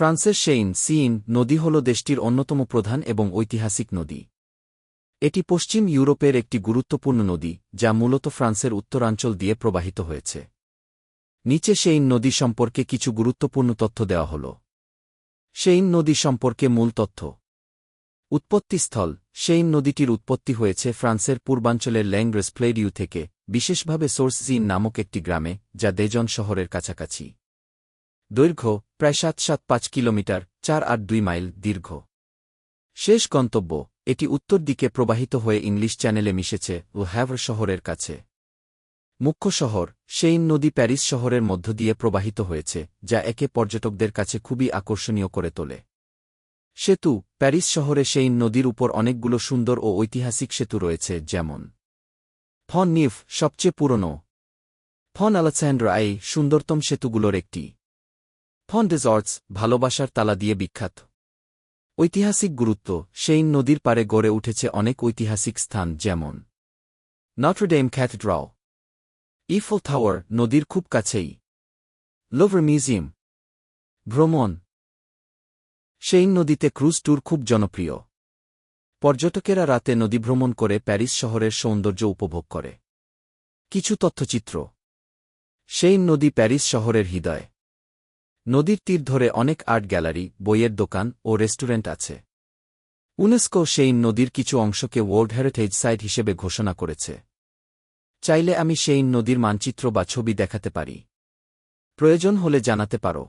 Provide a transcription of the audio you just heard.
ফ্রান্সের সেইন সিইন নদী হল দেশটির অন্যতম প্রধান এবং ঐতিহাসিক নদী। এটি পশ্চিম ইউরোপের একটি গুরুত্বপূর্ণ নদী, যা মূলত ফ্রান্সের উত্তরাঞ্চল দিয়ে প্রবাহিত হয়েছে। নিচে সেইন নদী সম্পর্কে কিছু গুরুত্বপূর্ণ তথ্য দেওয়া হল। সেইন নদী সম্পর্কে মূল তথ্য। উৎপত্তিস্থল। সেইন নদীটির উৎপত্তি হয়েছে ফ্রান্সের পূর্বাঞ্চলের ল্যাংগ্রেস প্লেডিউ থেকে, বিশেষভাবে সোর্স জিন নামক একটি গ্রামে, যা দেজন শহরের কাছাকাছি। দৈর্ঘ্য প্রায় সাত সাত পাঁচ কিলোমিটার, চার আট দুই মাইল দীর্ঘ। শেষ গন্তব্য, এটি উত্তর দিকে প্রবাহিত হয়ে ইংলিশ চ্যানেলে মিশেছে ও হ্যাভর শহরের কাছে। মুখ্য শহর, সেইন নদী প্যারিস শহরের মধ্য দিয়ে প্রবাহিত হয়েছে, যা একে পর্যটকদের কাছে খুবই আকর্ষণীয় করে তোলে। সেতু, প্যারিস শহরে সেইন নদীর উপর অনেকগুলো সুন্দর ও ঐতিহাসিক সেতু রয়েছে, যেমন ফন নিফ, সবচেয়ে পুরনো ফন আলেক্সান্ড্রা এই সুন্দরতম সেতুগুলোর একটি। ফন রিসর্টস ভালোবাসার তালা দিয়ে বিখ্যাত। ঐতিহাসিক গুরুত্ব, সেই নদীর পারে গড়ে উঠেছে অনেক ঐতিহাসিক স্থান যেমন নটরডেম ক্যাথেড্রাল ইফল টাওয়ার নদীর খুব কাছেই লোভার মিউজিয়াম ভ্রমণ। সেই নদীতে ক্রুজ ট্যুর খুব জনপ্রিয়। পর্যটকেরা রাতে নদী ভ্রমণ করে প্যারিস শহরের সৌন্দর্য উপভোগ করে। কিছু তথ্যচিত্র। সেই নদী প্যারিস শহরের হৃদয়। নদীর তীর ধরে অনেক আর্ট গ্যালারি, বইয়ের দোকান ও রেস্টুরেন্ট আছে। ইউনেস্কো সেই নদীর কিছু অংশকে ওয়ার্ল্ড হেরিটেজ সাইট হিসেবে ঘোষণা করেছে। চাইলে আমি সেই নদীর মানচিত্র বা ছবি দেখাতে পারি। প্রয়োজন হলে জানাতে পারো।